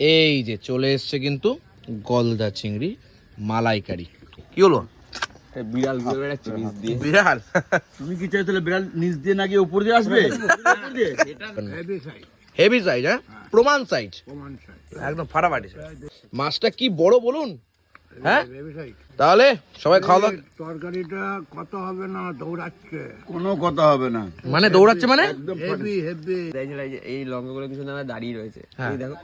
এই যে চলে এসছে কিন্তু গলদা চিংড়ি মালাইকারি। কি হলো? বিড়াল ঘুরে বেড়াচ্ছে নিচ দিয়ে। বিড়াল? তুমি কি চাইছিলে বিড়াল নিচ দিয়ে না গিয়ে উপর দিয়ে আসবে? হেভি সাইজ হ্যাঁ? প্রমাণ সাইজ একদম ফাটাফাটি মাছটা কি বড় বলুন? হ্যাঁ? তাহলে সবাই খাওয়া দাওয়া তরকারিটা কত হবে না দৌড়াচ্ছে? কোনো কথা হবে না। মানে দৌড়াচ্ছে মানে? হেভি হেভি এই লঙ্কাগুলো কিছু না দাঁড়িয়ে রয়েছে। হ্যাঁ। দেখো।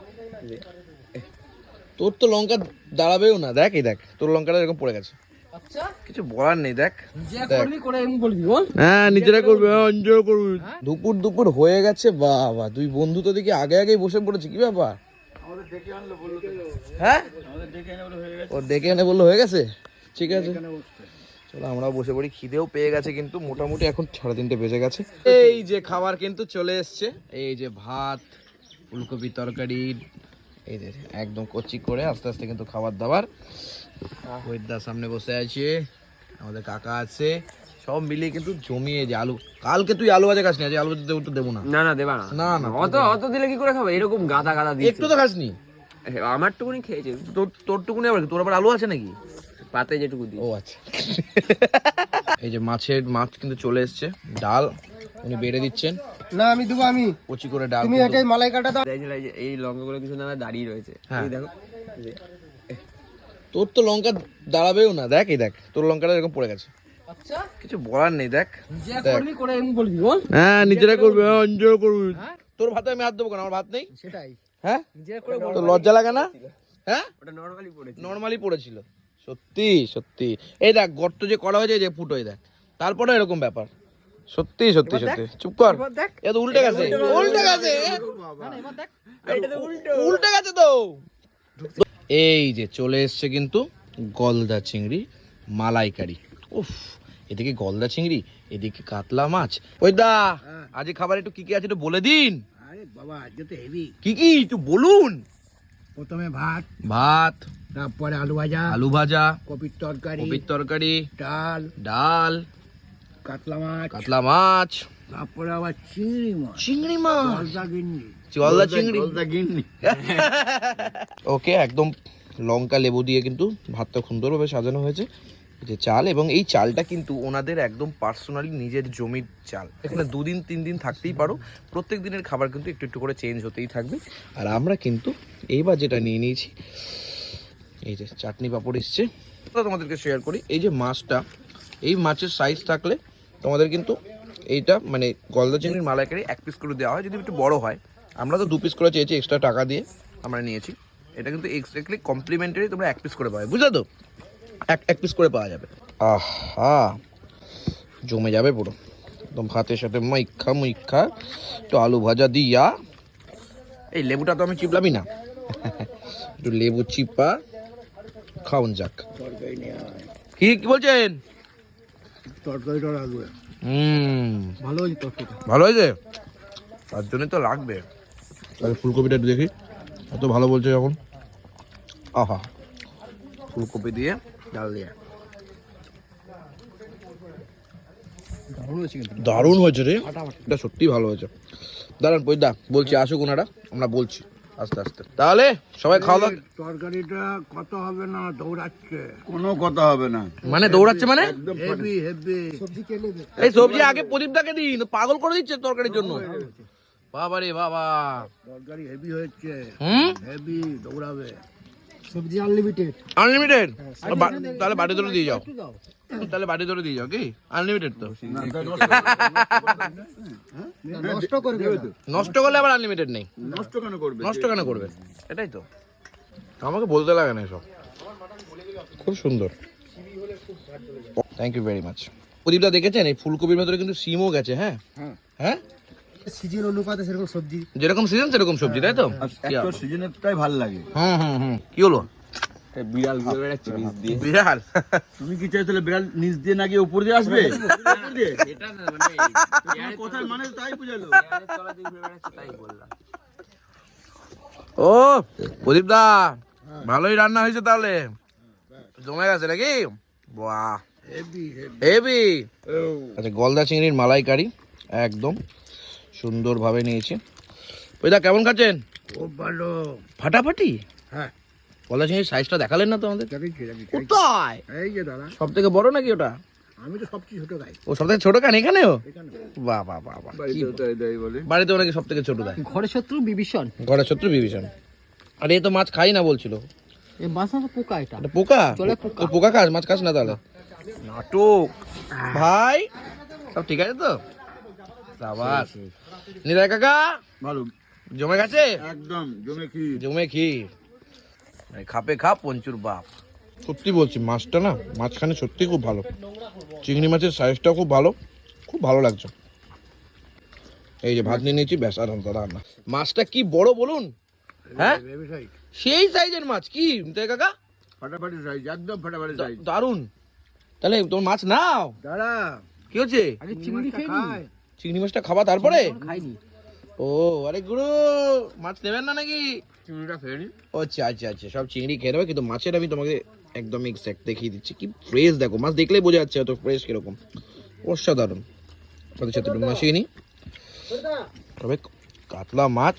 তোর তো লঙ্কা দাঁড়াবেও না। দেখ এই দেখ তোর লঙ্কাটা এরকম পড়ে গেছে। কিছু বলার নেই দেখ। দেখ। হ্যাঁ নিজেরা করবে এনজয় করবি। দুপুর দুপুর হয়ে গেছে বাবা। তুই বন্ধু তো দেখি আগে আগেই বসে পড়েছে কি ব্যাপার? হ্যাঁ? ও ডেকে এনে বলল হয়ে গেছে? ঠিক আছে। চলো আমরা বসে পড়ি। খিদেও পেয়ে গেছে কিন্তু মোটামুটি এখন সাড়ে তিনটে বেজে গেছে। এই যে খাবার কিন্তু চলে এসছে। এই যে ভাত ফুলকপি তরকারি এই যে একদম কচি করে আস্তে আস্তে কিন্তু খাবার দাবার। সামনে বসে আছে। আমাদের কাকা আছে। সব মিলিয়ে কিন্তু জমিয়ে যে আলু। কালকে তুই আলু ভাজা খাসনি আজ আলু ভাজা তো দেবো না। না না দেবা না। না না অত অত দিলে কি করে খাবে? এরকম গাদা গাদা দিয়ে একটু তো খাসনি। আমার টুকুনি খেয়েছে। তোর তোর টুকুনি আবার তোর আবার আলু আছে নাকি? পাতে যেটুকু দিই ও আচ্ছা। এই যে মাছের মাছ কিন্তু চলে এসছে। ডাল উনি বেড়ে দিচ্ছেন। না আমি দেবো আমি। কচি করে ডাল তুমি এটাই মালাই কাটা দাও। এই যে এই লঙ্কাগুলো কিছু না দাঁড়িয়ে রয়েছে। হ্যাঁ। এই দেখো। তোর তো লঙ্কা দাঁড়াবেও না। দেখ এই দেখ। তোর লঙ্কাটা এরকম পড়ে গেছে। কিছু বলার নেই দেখ। হ্যাঁ নিজেরা করবে এনজয় করবি। তোর ভাতে আমি হাত দেবো কেন? আমার ভাত নেই? সেটাই। হ্যাঁ? তোর লজ্জা লাগে না? হ্যাঁ? ওটা নর্মালি পড়েছে নর্মালি পড়েছিল। সত্যি সত্যি। এই দেখ গর্ত যে করা হয়েছে এই যে ফুটো এই দেখ। তারপরে এরকম ব্যাপার। সত্যি সত্যি সত্যি। চুপ কর। এ তো উল্টে গেছে। উল্টে গেছে। উল্টে গেছে তো। এই যে চলে এসছে কিন্তু গলদা চিংড়ি মালাইকারি। উফ। এদিকে গলদা চিংড়ি এদিকে কাতলা মাছ। ওই দা আজ খাবার একটু কি কি আছে একটু বলে দিন। আরে বাবা আজকে তো হেভি কি কি একটু বলুন। প্রথমে ভাত ভাত তারপরে আলু ভাজা আলু ভাজা কপির তরকারি কপির তরকারি ডাল ডাল কাতলা মাছ কাতলা মাছ তারপরে আবার চিংড়ি মাছ। চিংড়ি মাছ। জলদা গিন্নি। জলদা চিংড়ি। গলদা গিন্নি। ওকে একদম লঙ্কা লেবু দিয়ে কিন্তু ভাতটা সুন্দরভাবে সাজানো হয়েছে। যে চাল এবং এই চালটা কিন্তু ওনাদের একদম পার্সোনালি নিজের জমির চাল। এখানে দুদিন, তিন দিন থাকতেই পারো। প্রত্যেক দিনের খাবার কিন্তু একটু একটু করে চেঞ্জ হতেই থাকবে। আর আমরা কিন্তু এইবার যেটা নিয়ে নিয়েছি, এই যে চাটনি পাঁপড় এসছে। তোমাদেরকে শেয়ার করি। এই যে মাছটা, এই মাছের সাইজ থাকলে তোমাদের কিন্তু এইটা মানে গলদা চিংড়ির মালাইকারি এক পিস করে দেওয়া হয়। যদি একটু বড় হয়, আমরা তো দু পিস করে চেয়েছি এক্সট্রা টাকা দিয়ে আমরা নিয়েছি। এটা কিন্তু এক্সট্রাক্টলি কমপ্লিমেন্টারি তোমরা এক পিস করে পাবে। বুঝলে তো? এক এক পিস করে পাওয়া যাবে। আহা। জমে যাবে পুরো। একদম ভাতের সাথে মাইখা মুইখা। একটু আলু ভাজা দিয়া। এই লেবুটা তো আমি চিপলামই না। একটু লেবু চিপা। খাওন যাক। কি কি বলছেন? তরকারিটা রাখবে হুম। ভালো হয়েছে তরকারিটা। ভালো হয়েছে? তার জন্যই তো লাগবে। তাহলে ফুলকপিটা একটু দেখি। এত ভালো বলছে যখন। আহা। ফুলকপি দিয়ে ডাল দিয়ে দারুণ হয়েছে রে। এটা সত্যি ভালো হয়েছে। দাঁড়ান পৈদা বলছি আসুক ওনারা আমরা বলছি। আস্তে আস্তে। তাহলে সবাই খাওয়া দাওয়া তরকারিটা কত হবে না দৌড়াচ্ছে? কোনো কথা হবে না। মানে দৌড়াচ্ছে মানে? হেভি হেভি সবজি কে নেবে এই সবজি আগে প্রদীপটাকে দিন পাগল করে দিচ্ছে তরকারির জন্য। বাবা রে বাবা। তরকারি হেভি হয়েছে। হুম? হেভি দৌড়াবে। সবজি আনলিমিটেড আনলিমিটেড তাহলে বাড়ি ধরে দিয়ে যাও। তাহলে বাড়ি ধরে দিয়ে যাও কি? আনলিমিটেড তো। নষ্ট করবে নষ্ট করলে আবার আনলিমিটেড নেই। নষ্ট কেন করবে? নষ্ট কেন করবে? এটাই তো। আমাকে বলতে লাগে না এসব। খুব সুন্দর। থ্যাংক ইউ ভেরি মাচ প্রদীপদা দেখেছেন? এই ফুলকপির ভেতরে কিন্তু সিমও গেছে হ্যাঁ। হ্যাঁ। হ্যাঁ সিজন অনুপাতে সেরকম সবজি। যেরকম সিজন সেরকম সবজি তাই তো? আর একটা সিজনেরটাই ভালো লাগে। হুম হুম হুম। কি হলো? বিড়াল ঘুরে বেড়াচ্ছে নিচ দিয়ে। বিড়াল? তুমি কি চাই তাহলে বিড়াল নিচ দিয়ে না গিয়ে উপর দিয়ে আসবে? এটা না মানে কথার মানে তাই বুঝালো। তলা দিয়ে ঘুরে বেড়াচ্ছে তাই বললাম। ও প্রদীপ দা ভালোই রান্না হয়েছে তাহলে। জমে গেছে নাকি? বাহ। হেভি হেভি হেভি আচ্ছা গলদা চিংড়ির মালাইকারি একদম। সুন্দরভাবে নিয়েছি। ওই দা কেমন খাচ্ছেন? খুব ভালো। ফাটাফাটি? হ্যাঁ। পলা চিংড়ির সাইজটা দেখালেন না তো আমাদের কোথায়? এই যে দাদা। সব থেকে বড় নাকি ওটা? আমি তো সবচেয়ে ছোট গাই ও সব থেকে ছোট কান এখানেও? এখানে বাহ বাহ বাহ বাহ বলে। বাড়িতে নাকি সব থেকে ছোট দেয়? ঘরে শত্রু বিভীষণ। ঘরের শত্রু বিভীষণ। আর এ তো মাছ খাই না বলছিল। এ বাসা পোকা এটা। এটা পোকা? চলে পোকা। তো পোকা খাস মাছ খাস না তাহলে? নাটক। ভাই সব ঠিক আছে তো? সাবাস। নিরায় কাকা? ভালো জমে গেছে? একদম জমে কি জমে কি খাপে খাপ পঞ্চুর বাপ। সত্যি বলছি মাছটা না মাছখানে সত্যি খুব ভালো। চিংড়ি মাছের সাইজটাও খুব ভালো খুব ভালো লাগছে। এই যে ভাত নিয়ে নিয়েছি ব্যাস আর রান্না। মাছটা কি বড় বলুন? হ্যাঁ? সেই সাইজের মাছ কি নিতাই কাকা? ফাটাফাটি সাইজ একদম ফাটাফাটি সাইজ দারুণ তাহলে তোমার মাছ নাও। দাদা কি হচ্ছে? আগে চিংড়ি খায়। চিংড়ি মাছটা খাবা তারপরে? খাইনি। ও আরে গুরু মাছ নেবেন না নাকি? চিংড়িটা খেয়ে ও আচ্ছা আচ্ছা আচ্ছা সব চিংড়ি খেয়ে নেবে কিন্তু মাছের আমি তোমাকে একদম এক্সাক্ট দেখিয়ে দিচ্ছি। কি ফ্রেশ দেখো মাছ দেখলেই বোঝা যাচ্ছে এত ফ্রেশ কীরকম। অসাধারণ। সাথে সাথে মাসিয়ে নিই তবে কাতলা মাছ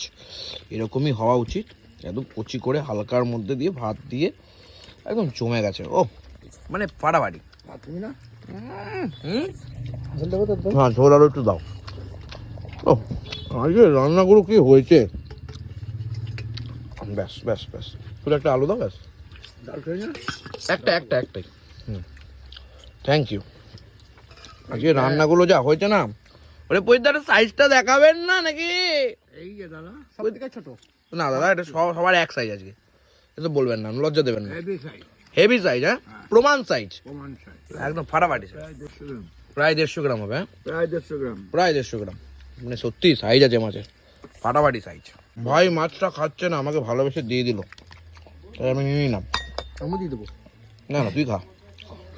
এরকমই হওয়া উচিত। একদম কচি করে হালকার মধ্যে দিয়ে ভাত দিয়ে একদম জমে গেছে। ও মানে ফাটাফাটি। তুমি না? হ্যাঁ ঝোল আরও একটু দাও। ও আজকে রান্নাগুলো কি হয়েছে? ব্যাস ব্যাস ব্যাস। শুধু একটা আলু দাও ব্যাস। একটা একটা একটাই। হুম। থ্যাংক ইউ আজকে রান্নাগুলো যা হয়েছে না ওরে পৈদারের সাইজটা দেখাবেন না নাকি? এই যে দাদা সব থেকে ছোট। না দাদা এটা সবার এক সাইজ আজকে। এটা বলবেন না লজ্জা দেবেন না। হেভি সাইজ হ্যাঁ। প্রমাণ সাইজ প্রমাণ সাইজ একদম ফাটাফাটি প্রায় দেড়শো গ্রাম। হবে হ্যাঁ? প্রায় দেড়শো গ্রাম। প্রায় দেড়শো গ্রাম। মানে সত্যি সাইজ আছে মাছের। ফাটাফাটি সাইজ ভাই মাছটা খাচ্ছে না আমাকে ভালোবেসে দিয়ে দিল। তাই আমি নিয়ে নিলাম। আমি দিয়ে দেবো। না না তুই খা।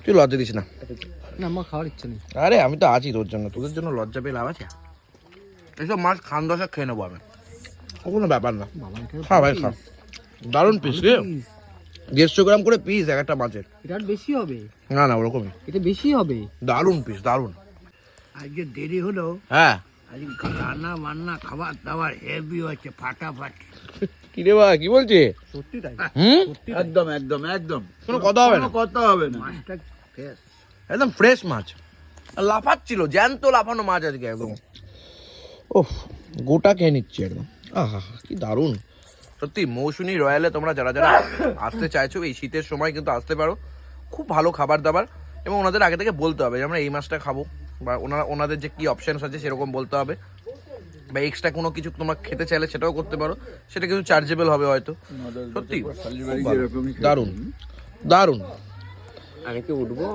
তুই লজ্জা দিস না। না আমার খাওয়ার ইচ্ছা নেই। আরে আমি তো আছি তোর জন্য। তোদের জন্য লজ্জা পেয়ে লাভ আছে? এসব মাছ খান দশা খেয়ে নেব আমি। কোনো ব্যাপার না। খা ভাই খা। দারুণ পিস রে। দেড়শো গ্রাম করে পিস এক একটা মাছের। এটা আর বেশি হবে। না না ওরকমই। এটা বেশি হবে। দারুণ পিস দারুণ। আজকে দেরি হলো। হ্যাঁ। আজকে রান্না বান্না খাবার দাবার হেভি হচ্ছে ফাটাফাটি। কি রে ভাই কি বলছে? সত্যি তাই? হুম? একদম একদম একদম। কোনো কথা হবে না। কথা হবে না। মাছটা ফ্রেশ একদম ফ্রেশ মাছ। আর লাফাচ্ছিল জ্যান্ত লাফানো মাছ আজকে একদম। ওহ গোটা খেয়ে নিচ্ছি একদম। আহা কি দারুণ। সত্যি মৌসুমি রয়্যালে তোমরা যারা যারা আসতে চাইছো এই শীতের সময় কিন্তু আসতে পারো। খুব ভালো খাবার দাবার এবং ওনাদের আগে থেকে বলতে হবে যে আমরা এই মাছটা খাব বা ওনারা ওনাদের যে কী অপশানস আছে সেরকম বলতে হবে। বা এক্সট্রা কোনো কিছু তোমরা খেতে চাইলে সেটাও করতে পারো। সেটা কিন্তু চার্জেবল হবে হয়তো। সত্যি। দারুণ। দারুণ। আমি কি উঠবো?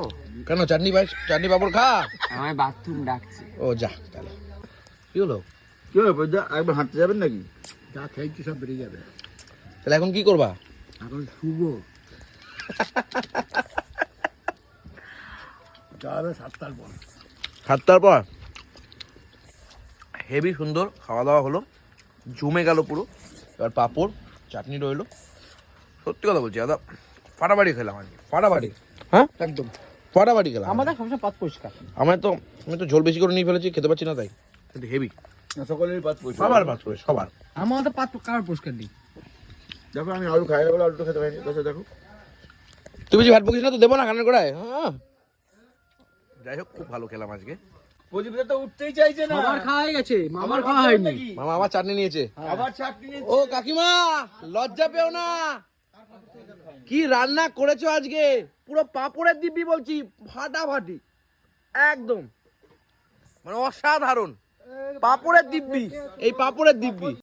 কেন চাটনি ভাই চাটনি পাপড় খা? আমার বাথরুম ডাকছে। ও যা তাহলে। কি হলো? কি হবে বৈদ্যা একবার হাঁটতে যাবেন নাকি? যা খেয়েছি সব বেরিয়ে যাবে। তাহলে এখন কি করবা? এখন শুভ যাবে সাতটার পর। সাতটার পর? হেভি সুন্দর খাওয়া দাওয়া হলো। জমে গেল পুরো। এবার পাঁপড় চাটনি রইল। সত্যি কথা বলছি দাদা ফাটাফাটি খেলাম আজকে। ফাটাফাটি। হ্যাঁ? একদম। ফাটাফাটি খেলাম। আমাদের সবসময় পাত পরিষ্কার। আমার তো আমি তো ঝোল বেশি করে নিয়ে ফেলেছি খেতে পাচ্ছি না তাই। হেভি। সকলের পাত পয়সা সবার মাছ করে সবার। আমাদের পাত কার পরিষ্কার নেই? দেখো আমি আলু খাই বলে আলুটা খেতে পাইনি। দেখো দেখো। তুই বেশি ভাত বকিস না তো দেবো না কানের গোড়ায়? হ্যাঁ। যাই হোক খুব ভালো খেলাম আজকে। তো উঠতেই চাইছে না। আমার খাওয়া হয়ে গেছে। আমার খাওয়া হয়নি। মামা আমার চাটনি নিয়েছে। আবার চাটনি নিয়ে ও কাকিমা লজ্জা পেও না। কি রান্না করেছ আজকে? পুরো পাপড়ের দিব্যি বলছি ফাটাফাটি। একদম। মানে অসাধারণ। পাপড়ের দিব্যি। এই পাপড়ের দিব্যি।